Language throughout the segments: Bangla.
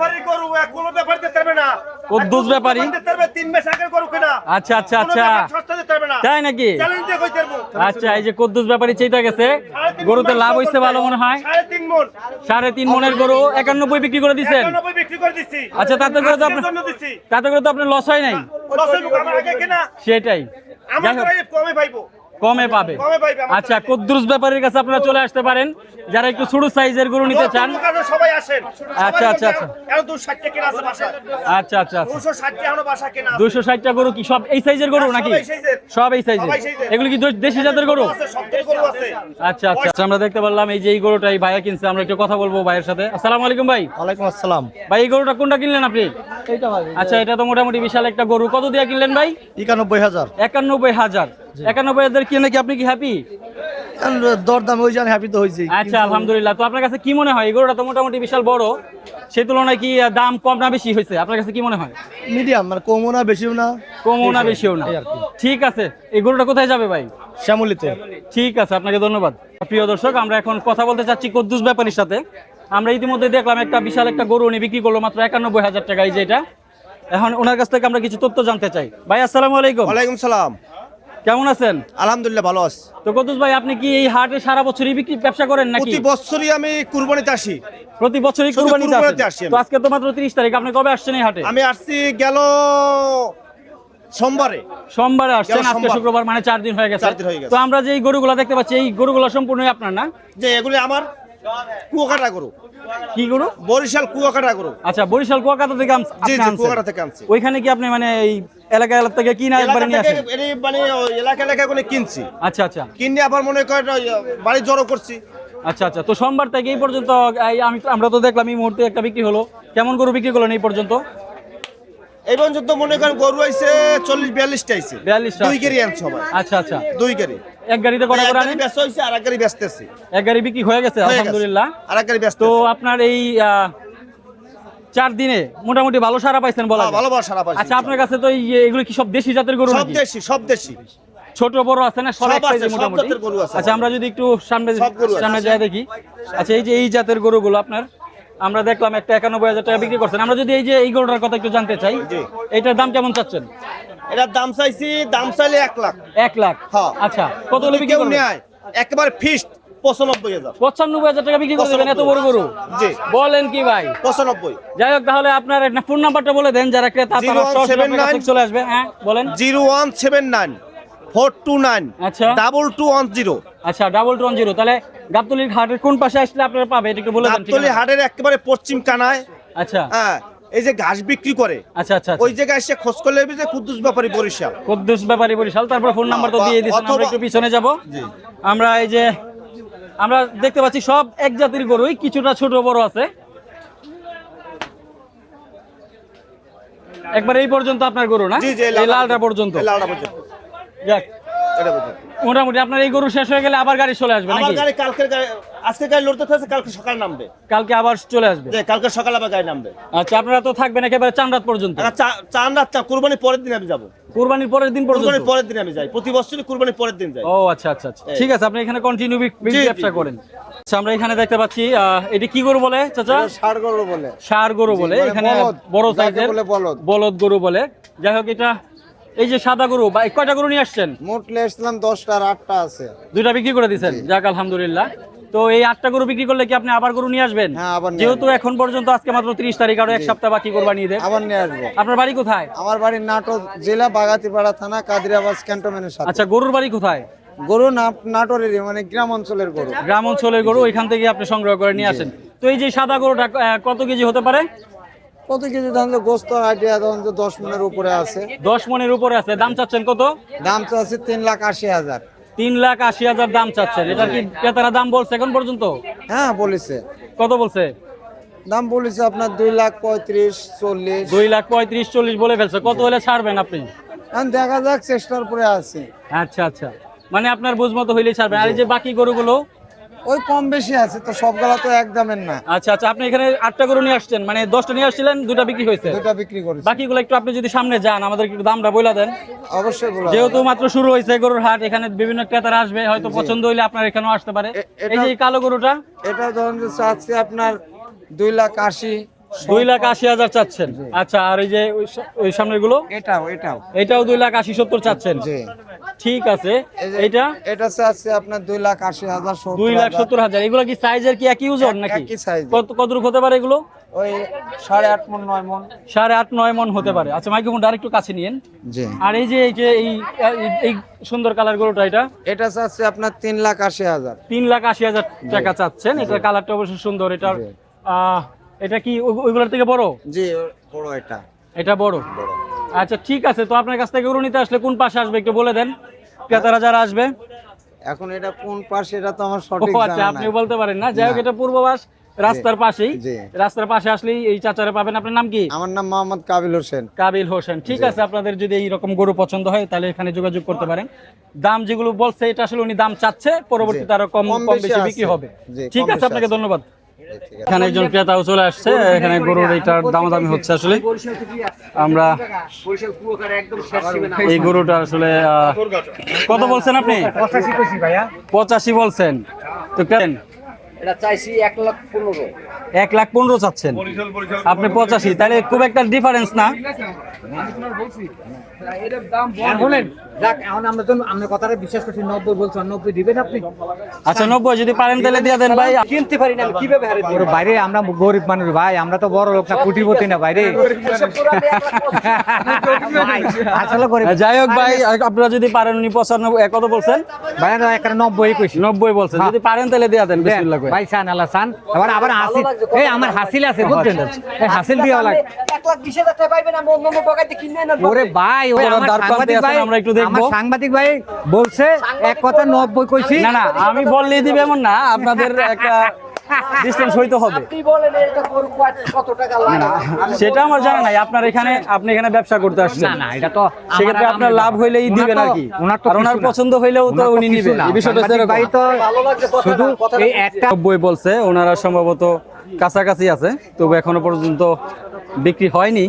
ব্যাপারী গরু এক কোনো ব্যাপারী দিতে পারবে না। কুদ্দুস এক ব্যাপারী? দিতে পারবে তিন মাস কিনা? আচ্ছা আচ্ছা আচ্ছা। সস্তা দিতে পারবে না। তাই নাকি? চ্যালেঞ্জ দিয়ে কইতে পারব। আচ্ছা এই যে কুদ্দুস ব্যাপারী চেয়ে গেছে। গরুতে লাভ হইছে ভালো মনে হয়? সাড়ে তিন মন। মনের গরু একানব্বই বিক্রি করে দিচ্ছেন বিক্রি করে আচ্ছা তাতে করে তো আপনার তাতে করে তো আপনার লস হয় নাই? আমার আগে কিনা। সেটাই। আমার কমে পাইবো। কমে পাবে। আচ্ছা। কুদ্দুস ব্যাপারীর কাছে আপনারা চলে আসতে পারেন। যারা একটু ছোট সাইজের গরু নিতে চান। সবাই আসেন। আচ্ছা, আচ্ছা, আচ্ছা। আচ্ছা আচ্ছা আচ্ছা। দুশো ষাটটা গরু কি সব এই সাইজের গরু নাকি? সব এই size-এর। সব এই সাইজের। এগুলো কি দেশি জাতের গরু? আছে, সবথেকে গরু আছে। আচ্ছা আচ্ছা। আচ্ছা, আমরা দেখতে পারলাম এই যে এই গরুটা এই ভাইয়া কিনছে আমরা একটু কথা বলব ভাইয়ের সাথে। আসসালামু আলাইকুম ভাই। ওয়ালাইকুম আসসালাম। ভাই এই গরুটা কোনটা কিনলেন আপনি? আচ্ছা এটা তো মোটামুটি বিশাল একটা গরু। কত দিয়ে কিনলেন ভাই? একানব্বই হাজার। একানব্বই হাজার। একানব্বই হাজার কিনে কি আপনি কি হ্যাপি দরদাম ওই জানি হ্যাপি তো হয়েছে। আচ্ছা আলহামদুলিল্লাহ। তো আপনার কাছে কি মনে হয়? এই গরুটা তো মোটামুটি বিশাল বড়। সেই তুলনায় কি দাম কম না বেশি হয়েছে? আপনার কাছে কি মনে হয়? মিডিয়াম মানে কমও না বেশিও না। কমও না বেশিও না। ঠিক আছে। এই গরুটা কোথায় যাবে ভাই? শ্যামলিতে। ঠিক আছে আপনাকে ধন্যবাদ। প্রিয় দর্শক আমরা এখন কথা বলতে চাচ্ছি কদ্দুস ব্যাপারীর সাথে। আমরা ইতিমধ্যে দেখলাম একটা বিশাল একটা গরু উনি বিক্রি করল মাত্র একানব্বই হাজার টাকা এই যে এটা। এখন ওনার কাছ থেকে আমরা কিছু তথ্য জানতে চাই। ভাই আসসালামু আলাইকুম। ওয়ালাইকুম সালাম। কেমন আছেন? আলহামদুলিল্লাহ ভালো আছি। তো কদ্দুস ভাই আপনি কি এই হাটে সারা বছরই বিক্রি ব্যবসা করেন নাকি? প্রতি বছরই আমি কুরবানিতে আসি। প্রতি বছরই কুরবানিতে আসি তো আজকে তো মাত্র 30 তারিখ আপনি কবে আসছেন এই হাটে? আমি আসছি গেল সোমবারে। সোমবারে আসছেন আজকে শুক্রবার মানে চার দিন হয়ে গেছে। চার দিন হয়ে গেছে। তো আমরা যে এই গরুগুলো দেখতে পাচ্ছি এই গরুগুলো সম্পূর্ণই আপনার না? যে এগুলি আমার কুয়াকাটা গরু। কি গরু? বরিশাল কুয়াকাটা গরু। আচ্ছা বরিশাল কুয়াকাটা থেকে আনছি জি আপনি জি কুয়াকাটা থেকে আনছি। ওইখানে কি আপনি মানে এই এলাকা এলাকা থেকে কিনা একবারে নিয়ে আসেন? এর মানে এলাকা এলাকা করে কিনছি। আচ্ছা আচ্ছা। কিনে আবার মনে করেন বাড়ি জড়ো করছি। আচ্ছা আচ্ছা। তো সোমবার থেকে এই পর্যন্ত আমি আমরা তো দেখলাম এই মুহূর্তে একটা বিক্রি হলো। কেমন গরু বিক্রি করলেন এই পর্যন্ত? এই পর্যন্ত মনে করেন গরু আইছে চল্লিশ বিয়াল্লিশটা আইছে। 42 দুই গাড়ি আনছে সবাই। আচ্ছা আচ্ছা। দুই গাড়ি। এক গাড়িতে কটা করে আনেন ব্যস্ত হয়েছে আর এক গাড়ি ব্যস্তেছি এক গাড়ি বিক্রি হয়ে গেছে আলহামদুলিল্লাহ। আর এক গাড়ি ব্যস্ত তো আপনার এই চার দিনে মোটামুটি ভালো সারা পাইছেন বলা ভালো ভালো সারা পাইছি আচ্ছা আপনার কাছে তো এগুলো কি সব দেশি জাতের গরু সব দেশি সব দেশি। ছোট বড় আছে না সব মোটামুটি। আচ্ছা আমরা যদি একটু সামনে। সামনে যাই দেখি। আচ্ছা এই যে এই জাতের গরুগুলো আপনার? আমরা দেখলাম একটা একানব্বই হাজার টাকা বিক্রি করছেন। আমরা যদি এই যে এই গরুটার কথা একটু জানতে চাই জি। এইটার দাম কেমন চাচ্ছেন? এটার দাম চাইছি দাম চাইলে এক লাখ। এক লাখ? হ্যাঁ। আচ্ছা কত হলে বিক্রি নেয় একেবারে ফিস্ট পঁচানব্বই হাজার। পঁচানব্বই হাজার টাকা বিক্রি করে দেবেন এত বড় গরু? জি। বলেন কি ভাই? পঁচানব্বই। যাই হোক তাহলে আপনার ফোন নাম্বারটা বলে দেন যারা ক্রেতা তারা সরাসরি আপনার কাছে 0179 চলে আসবে। হ্যাঁ বলেন। Zero one seven nine four two nine আচ্ছা। Double two one zero. আচ্ছা ডাবল টু জিরো। তাহলে গাবতলির ঘাটের কোন পাশে আসলে আপনারা পাবে এটা একটু বলে দেন গাবতলি হাটের একেবারে পশ্চিম কানায়। আচ্ছা। হ্যাঁ এই যে ঘাস বিক্রি করে আচ্ছা আচ্ছা ওই জায়গায় এসে খোঁজ করলে যে কুদ্দুস ব্যাপারী বরিশাল। কদ্দুস ব্যাপারী বরিশাল তারপর ফোন নাম্বার তো দিয়ে দিচ্ছেন আমরা একটু পিছনে যাব। আমরা এই যে আমরা দেখতে পাচ্ছি সব এক জাতির গরুই কিছুটা ছোট বড় আছে। একবার এই পর্যন্ত আপনার গরু না? লালটা পর্যন্ত। লালটা পর্যন্ত। যাক এটা মোটামুটি আপনার এই গরু শেষ হয়ে গেলে আবার গাড়ি চলে আসবে আমার নাকি? গাড়ি কালকে আজকে গাড়ি লড়তে থাকছে কালকে সকাল নামবে। কালকে আবার চলে আসবে? যে কালকে সকালে আবার গাড়ি নামবে। আচ্ছা আপনারা তো থাকবেন একেবারে চান রাত পর্যন্ত কুরবানির পরের দিন আমি যাব। কুরবানির পরের দিন পর্যন্ত? কুরবানির পরের দিন আমি যাই। প্রতি বছরই কুরবানির পরের দিন যাই। ও আচ্ছা আচ্ছা আচ্ছা। ঠিক আছে আপনি এখানে কন্টিনিউ ব্যবসা করেন। আচ্ছা আমরা এখানে দেখতে পাচ্ছি আহ, এটি কি গরু বলে চাচা? ষাট গরু বলে। সার গরু বলে। মানে এখানে বড় সাইজের বলে বলদ। বলদ গরু বলে। যাই হোক এটা এই যে সাদা গরু বা কয়টা গরু নিয়ে আসছেন? মোট লেসলাম দশটা আর আটটা আছে। দুইটা বিক্রি করে দিয়েছেন যাক আলহামদুলিল্লাহ। তো এই আটটা গরু বিক্রি করলে কি আপনি আবার গরু নিয়ে আসবেন? হ্যাঁ, যেহেতু এখন পর্যন্ত আজকে মাত্র তিরিশ তারিখ আরও এক সপ্তাহ বাকি কোরবানি ঈদের আবার নিয়ে আসব। আপনার বাড়ি কোথায়? আমার বাড়ি নাটোর জেলা বাগাতিপাড়া থানা কাদিরাবাজ ক্যান্টনমেন্টের সাথে। আচ্ছা গরুর বাড়ি কোথায়? গরু না- নাটোরেরই মানে গ্রাম অঞ্চলের গরু। গ্রাম অঞ্চলের গরু ওইখান থেকে আপনি সংগ্রহ করে নিয়ে আসেন। তো এই যে সাদা গরুটা কত কেজি হতে পারে? কত কেজি ধান গোস্ত আইডিয়া ধরুন যে দশ মনের উপরে আছে। দশ মনের উপরে আছে। দাম চাচ্ছেন কত? দাম আছে তিন লাখ আশি হাজার। তিন লাখ আশি হাজার দাম চাচ্ছেন। এটা কি ক্রেতারা দাম বলছে এখন পর্যন্ত? হ্যাঁ বলেছে। কত বলছে? দাম বলেছে আপনার দুই লাখ পঁয়ত্রিশ চল্লিশ। দুই লাখ পঁয়ত্রিশ চল্লিশ বলে ফেলছে। কত হলে ছাড়বেন আপনি? দেখা যাক চেষ্টার উপরে আছে। আচ্ছা আচ্ছা। মানে আপনার বুঝ মতো হইলে ছাড়বেন। আর এই যে বাকি গরুগুলো ওই কম বেশি আছে তো সবগুলা তো এক দামের না। আচ্ছা আচ্ছা আপনি এখানে আটটা গরু নিয়ে আসছেন মানে দশটা নিয়ে আসছিলেন দুটা বিক্রি হয়েছে। দুটা বিক্রি করেছি। বাকিগুলো একটু আপনি যদি সামনে যান আমাদের একটু দামটা বলে দেন। অবশ্যই বলা যেহেতু মাত্র শুরু হয়েছে গরুর হাট এখানে বিভিন্ন ক্রেতারা আসবে হয়তো পছন্দ হইলে আপনার এখানেও আসতে পারে। এই যে এই কালো গরুটা এটা ধরুন যে চাচ্ছি আপনার দুই লাখ আশি দুই লাখ আশি হাজার চাচ্ছেন। আচ্ছা আর এই যে ওই সা- ওই সামনেরগুলো এটাও এটাও। এটাও দুই লাখ আশি সত্তর চাচ্ছেন। ঠিক আছে। এটা এটা আছে আপনার দুই লাখ আশি হাজার সত্তর দুই লাখ হাজার। সত্তর হাজার। এগুলো কি সাইজের কি একই ওজন নাকি? একই size। কত কতটুকু হতে পারে এগুলো? ওই মন মন। মন হতে পারে। আচ্ছা মাইক্রোফোনটা আরেকটু কাছে নিয়েন। জি। আর এই যে এই যে এই এই- সুন্দর কালার গরুটা এটা? এটা আছে আপনার তিন লাখ আশি হাজার। তিন লাখ আশি হাজার টাকা চাচ্ছেন। এটার কালারটা অবশ্যই সুন্দর। এটার আহ, এটা কি ওইগুলোর থেকে বড়? জি বড় এটা। এটা বড়। আচ্ছা ঠিক আছে তো আপনার কাছ থেকে গরু নিতে আসলে কোন পাশে আসবে একটু বলে দেন। ক্রেতারা যারা আসবে। এখন এটা কোন পাশে এটা তো আমার সঠিক আচ্ছা জানা আপনি বলতে পারেন না। যাই হোক এটা পূর্ববাস রাস্তার পাশেই। রাস্তার পাশে আসলেই এই চাচারে পাবেন। আপনার নাম কি? আমার নাম মোহাম্মদ কাবিল হোসেন। কাবিল হোসেন। ঠিক আছে আপনাদের যদি এই রকম গরু পছন্দ হয় তাহলে এখানে যোগাযোগ করতে পারেন। দাম যেগুলো বলছে এটা আসলে উনি দাম চাচ্ছে। পরবর্তীতে আরও কম কম বেশি বিক্রি হবে। ঠিক আছে আপনাকে ধন্যবাদ। এখানে একজন ক্রেতাও চলে আসছে এখানে গরুর এইটার দামাদামি হচ্ছে আসলে। আমরা এই গরুটা আসলে আহ, কত বলছেন আপনি? পঁচাশি বলছেন। তো কেন এক লাখ পনেরো। এক লাখ পনেরো চাচ্ছেন। আপনি পঁচাশি তাহলে খুব একটা ডিফারেন্স না। আচ্ছা নব্বই যদি পারেন তাহলে দিয়ে দেন ভাই। কিনতে পারি না কীভাবে বাইরে আমরা গরিব মানুষ ভাই আমরা তো বড় লোক না কুটিপতি না বাইরে। যাই হোক ভাই আপনারা যদি পারেন উনি পঁচানব্বই কত বলছেন? ভাই না একটা নব্বই কইছি নব্বই বলছেন। যদি পারেন তাহলে দিয়ে দেন দেন, ভাই সান আল্লাহ সান আবার আবার হাসিল এই আমার হাসিল আছে বুঝছেন? হাসিল দিয়ে লাগে এক লাখ বিশ হাজার টাকা পাইবেন আমি অন্য অন্য পকাইতে কিনলে না ওরে ভাই ওরে ওরা আমার দ্বার প্রান্তে সাংবাদিক আছেন, ভাই আমরা একটু দেখব। সাংবাদিক ভাই বলছে এক কথা নব্বই কইছি। না না আমি বললেই দিবে এমন না আপনাদের একটা ডিস্টেন্স হইতে হবে। আপনি বলেন এটা গরু কয়- কত টাকা লাগে? সেটা আমার জানা নাই আপনার এখানে আপনি এখানে ব্যবসা করতে আসছেন। না না এটা তো সেক্ষেত্রে আপনার লাভ হইলেই দিবেন আর কি। ওনার। পছন্দ হইলেও তো উনি নিবেন। না। এই বিষয়টা ভাই তো শুধু এই একটা নব্বই বলছে ওনারা সম্ভবত কাছাকাছি আছে তবু এখনও পর্যন্ত বিক্রি হয়নি।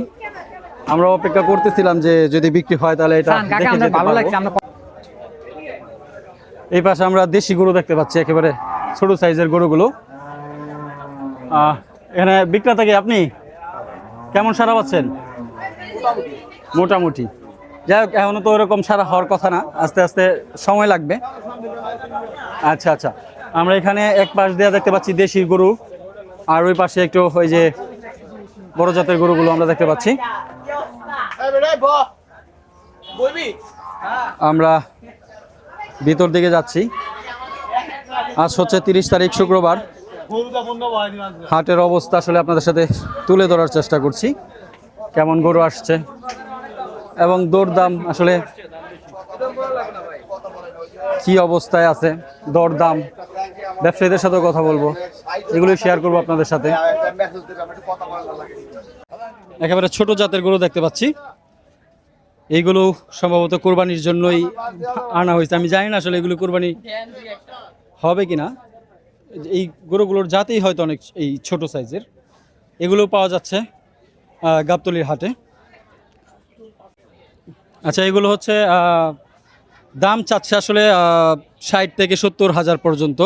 আমরা অপেক্ষা করতেছিলাম যে যদি বিক্রি হয় তাহলে এটা ভালো লাগছে আমরা এই পাশে আমরা দেশি গরু দেখতে পাচ্ছি একেবারে ছোট সাইজের গরুগুলো। এখানে বিক্রেতা কি আপনি? কেমন সারা পাচ্ছেন? মোটামুটি। যাই হোক এখনও তো ওরকম সারা হওয়ার কথা না আস্তে আস্তে সময় লাগবে। আচ্ছা আচ্ছা। আমরা এখানে এক পাশ দিয়ে দেখতে পাচ্ছি দেশি গরু আর ওই পাশে একটু ওই যে বড় জাতের গরুগুলো আমরা দেখতে পাচ্ছি। আমরা ভিতর দিকে যাচ্ছি। আজ হচ্ছে তিরিশ তারিখ শুক্রবার। হাটের অবস্থা আসলে আপনাদের সাথে তুলে ধরার চেষ্টা করছি। কেমন গরু আসছে? এবং দরদাম আসলে কি অবস্থায় আছে? দরদাম, ব্যবসায়ীদের সাথেও কথা বলব। এগুলো শেয়ার করব আপনাদের সাথে। একেবারে ছোট জাতের গরু দেখতে পাচ্ছি। এইগুলো সম্ভবত কোরবানির জন্যই আনা হয়েছে। আমি জানি না আসলে এগুলো কোরবানি হবে কি না এই গরুগুলোর জাতেই হয়তো অনেক এই ছোট সাইজের। এগুলো পাওয়া যাচ্ছে গাবতলির হাটে। আচ্ছা এগুলো হচ্ছে দাম চাচ্ছে আসলে ষাট থেকে সত্তর হাজার পর্যন্ত।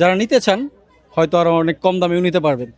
যারা নিতে চান, হয়তো আরও অনেক কম দামেও নিতে পারবেন।